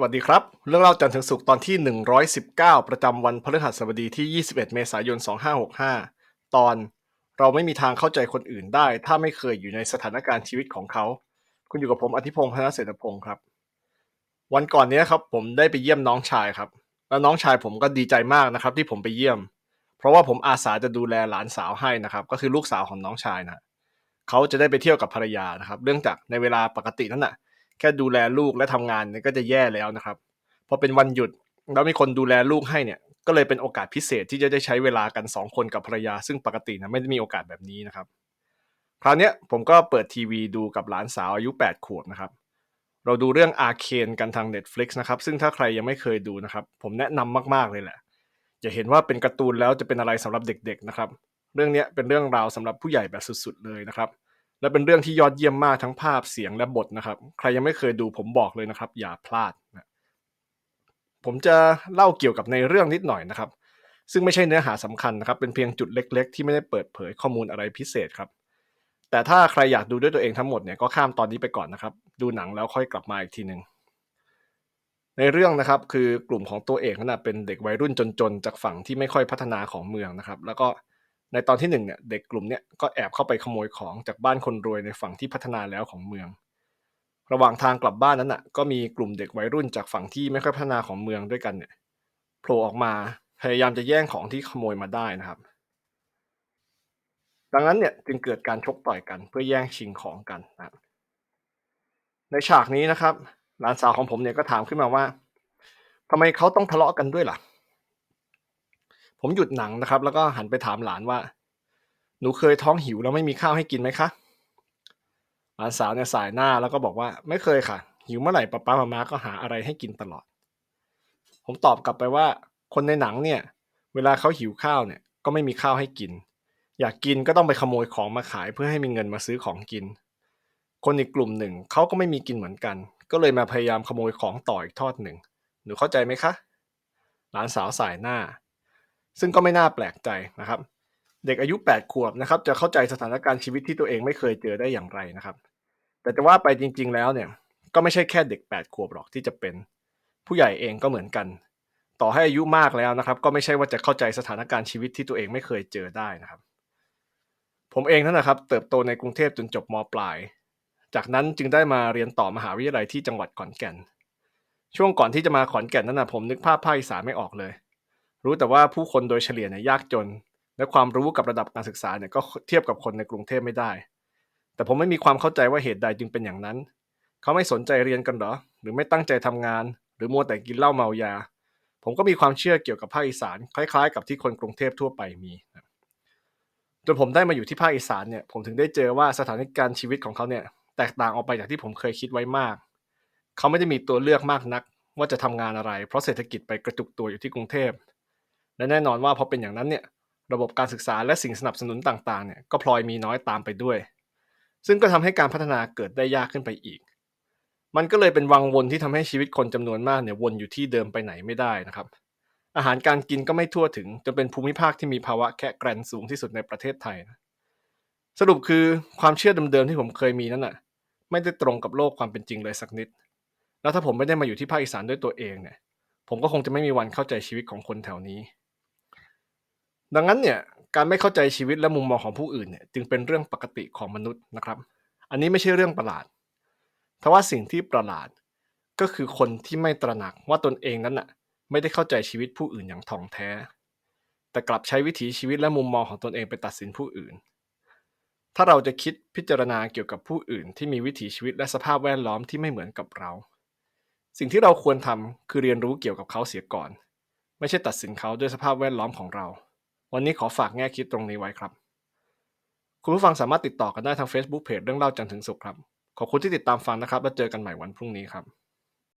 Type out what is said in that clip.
สวัสดีครับ เรื่องเล่าจันทร์ถึงศุกร์ตอนที่ 119 ประจำวันพฤหัสบดีที่ 21 เมษายน 2565 ตอนเราไม่มีทางเข้าใจคนอื่นได้ ถ้าไม่เคยอยู่ในสถานการณ์ชีวิตของเขา คุณอยู่กับผมอธิพงศ์พนเศรษฐพงศ์ครับ วันก่อนนี้ครับผมได้ไปเยี่ยมน้องชายครับ แล้วน้องชายผมก็ดีใจมากนะครับ ที่ผมไปเยี่ยม เพราะว่าผมอาสาจะดูแลหลานสาวให้นะครับ ก็คือลูกสาวของน้องชายนะเขาจะได้ไปเที่ยวกับภรรยานะครับเนื่องจากในเวลาปกตินั่นน่ะ แค่ดูแลลูกและทำงานเนี่ยก็จะแย่แล้วนะครับพอเป็นวันหยุดแล้วมีคนดูแลลูกให้เนี่ย ก็เลยเป็นโอกาสพิเศษที่จะได้ใช้เวลากัน 2 คนกับภรรยา ซึ่งปกตินะไม่ได้มีโอกาสแบบนี้นะครับ คราวนี้ผมก็เปิดทีวีดูกับหลานสาวอายุ 8 ขวบนะครับ เราดูเรื่องอาเคนกันทาง Netflix นะครับ ซึ่งถ้าใครยังไม่เคยดูนะครับ ผมแนะนำมากๆเลยแหละอย่าเห็นว่าเป็นการ์ตูนแล้วจะเป็นอะไรสำหรับเด็ก ๆนะครับ เรื่องนี้เป็นเรื่องราวสำหรับผู้ใหญ่แบบสุด ๆ เลยนะครับ และเป็นเรื่องที่ยอดเยี่ยมมากทั้งภาพเสียงและบทนะครับ ใครยังไม่เคยดูผมบอกเลยนะครับ อย่าพลาดนะผมจะเล่าเกี่ยวกับในเรื่องนิดหน่อยนะครับ ซึ่งไม่ใช่เนื้อหาสำคัญนะครับ เป็นเพียงจุดเล็ก ๆ ที่ไม่ได้เปิดเผยข้อมูลอะไรพิเศษครับ แต่ถ้าใครอยากดูด้วยตัวเองทั้งหมดเนี่ยก็ข้ามตอนนี้ไปก่อนนะครับ ดูหนังแล้วค่อยกลับมาอีกทีหนึ่งในเรื่องนะครับคือกลุ่มของตัวเอกนั่นนะเป็นเด็กวัยรุ่นจนๆ จากฝั่งที่ไม่ค่อยพัฒนาของเมืองนะครับ แล้วก็ ในตอนที่หนึ่งเนี่ยเด็กกลุ่มเนี้ยก็แอบเข้าไปขโมยของจากบ้านคนรวยในฝั่งที่พัฒนาแล้วของเมือง ระหว่างทางกลับบ้านนั้นน่ะก็มีกลุ่มเด็กวัยรุ่นจากฝั่งที่ไม่ค่อยพัฒนาของเมืองด้วยกันเนี่ยโผล่ออกมาพยายามจะแย่งของที่ขโมยมาได้นะครับ ดังนั้นเนี่ยจึงเกิดการชกต่อยกันเพื่อแย่งชิงของกันนะในฉากนี้นะครับหลานสาวของผมเนี่ยก็ถามขึ้นมาว่าทำไมเขาต้องทะเลาะกันด้วยล่ะ ผมหยุดหนังนะครับ แล้วก็หันไปถามหลานว่า หนูเคยท้องหิวแล้วไม่มีข้าวให้กินไหมคะหลานสาวเนี่ยสายหน้าแล้วก็บอกว่า ไม่เคยค่ะ หิวเมื่อไหร่ป้าป้ามามาก็หาอะไรให้กินตลอด ผมตอบกลับไปว่า คนในหนังเนี่ย เวลาเขาหิวข้าวเนี่ยก็ไม่มีข้าวให้กิน อยากกินก็ต้องไปขโมยของมาขายเพื่อให้มีเงินมาซื้อของกิน คนอีกกลุ่มหนึ่งเขาก็ไม่มีกินเหมือนกัน ก็เลยมาพยายามขโมยของต่ออีกทอดหนึ่งหนูเข้าใจไหมคะ หลานสาวสายหน้า ซึ่งก็ไม่น่าแปลกใจนะครับ เด็กอายุ 8 ขวบนะครับจะเข้าใจสถานการณ์ชีวิตที่ตัวเองไม่เคยเจอได้อย่างไรนะครับ แต่จะว่าไปจริง ๆ แล้วเนี่ยก็ไม่ใช่แค่เด็ก 8 ขวบหรอกที่จะเป็น ผู้ใหญ่เองก็เหมือนกัน ต่อให้อายุมากแล้วนะครับ ก็ไม่ใช่ว่าจะเข้าใจสถานการณ์ชีวิตที่ตัวเองไม่เคยเจอได้นะครับ ผมเองนั่นนะครับ เติบโตในกรุงเทพจนจบมปลาย จากนั้นจึงได้มาเรียนต่อมหาวิทยาลัยที่จังหวัดขอนแก่น ช่วงก่อนที่จะมาขอนแก่นนั้นนะผมนึกภาพภาคอีสานไม่ออกเลย รู้แต่ว่าผู้คนโดยเฉลี่ยเนี่ยยากจน และความรู้กับระดับการศึกษาเนี่ยก็เทียบกับคนในกรุงเทพไม่ได้ แต่ผมไม่มีความเข้าใจว่าเหตุใดจึงเป็นอย่างนั้น เขาไม่สนใจเรียนกันหรอ หรือไม่ตั้งใจทำงาน หรือมัวแต่กินเหล้าเมายา ผมก็มีความเชื่อเกี่ยวกับภาคอีสานคล้ายๆ กับที่คนกรุงเทพทั่วไปมีจนผมได้มาอยู่ที่ภาคอีสานเนี่ยผมถึงได้เจอว่าสถานการณ์ชีวิตของเขาเนี่ยแตกต่างออกไปจากที่ผมเคยคิดไว้มาก เขาไม่ได้มีตัวเลือกมากนัก ว่าจะทำงานอะไร เพราะเศรษฐกิจไปกระจุกตัวอยู่ที่กรุงเทพ และแน่นอนว่าพอเป็นอย่างนั้นเนี่ยระบบการศึกษาและสิ่งสนับสนุนต่างๆเนี่ยก็พลอยมีน้อยตามไปด้วย ซึ่งก็ทำให้การพัฒนาเกิดได้ยากขึ้นไปอีก มันก็เลยเป็นวังวนที่ทำให้ชีวิตคนจำนวนมากเนี่ยวนอยู่ที่เดิมไปไหนไม่ได้นะครับ อาหารการกินก็ไม่ทั่วถึงจนเป็นภูมิภาคที่มีภาวะแค่แกรนสูงที่สุดในประเทศไทยนะสรุปคือความเชื่อเดิมๆที่ผมเคยมีนั่นน่ะไม่ได้ตรงกับโลกความเป็นจริงเลยสักนิด แล้วถ้าผมไม่ได้มาอยู่ที่ภาคอีสานด้วยตัวเองเนี่ย ผมก็คงจะไม่มีวันเข้าใจชีวิตของคนแถวนี้ ดังนั้นเนี่ยการไม่เข้าใจชีวิตและมุมมองของผู้อื่นเนี่ยจึงเป็นเรื่องปกติของมนุษย์นะครับ อันนี้ไม่ใช่เรื่องประหลาดทว่าสิ่งที่ประหลาดก็คือคนที่ไม่ตระหนักว่าตนเองนั้นน่ะไม่ได้เข้าใจชีวิตผู้อื่นอย่างถ่องแท้ แต่กลับใช้วิถีชีวิตและมุมมองของตนเองไปตัดสินผู้อื่น ถ้าเราจะคิดพิจารณาเกี่ยวกับผู้อื่น ที่มีวิถีชีวิตและสภาพแวดล้อมที่ไม่เหมือนกับเรา สิ่งที่เราควรทำคือเรียนรู้เกี่ยวกับเขาเสียก่อน ไม่ใช่ตัดสินเขาด้วยสภาพแวดล้อมของเรา วันนี้ขอฝากแง่คิดตรงนี้ไว้ครับ คุณผู้ฟังสามารถติดต่อกันได้ทาง Facebook Page เรื่องเล่าจันถึงสุขครับ ขอบคุณที่ติดตามฟังนะครับ แล้วเจอกันใหม่วันพรุ่งนี้ครับ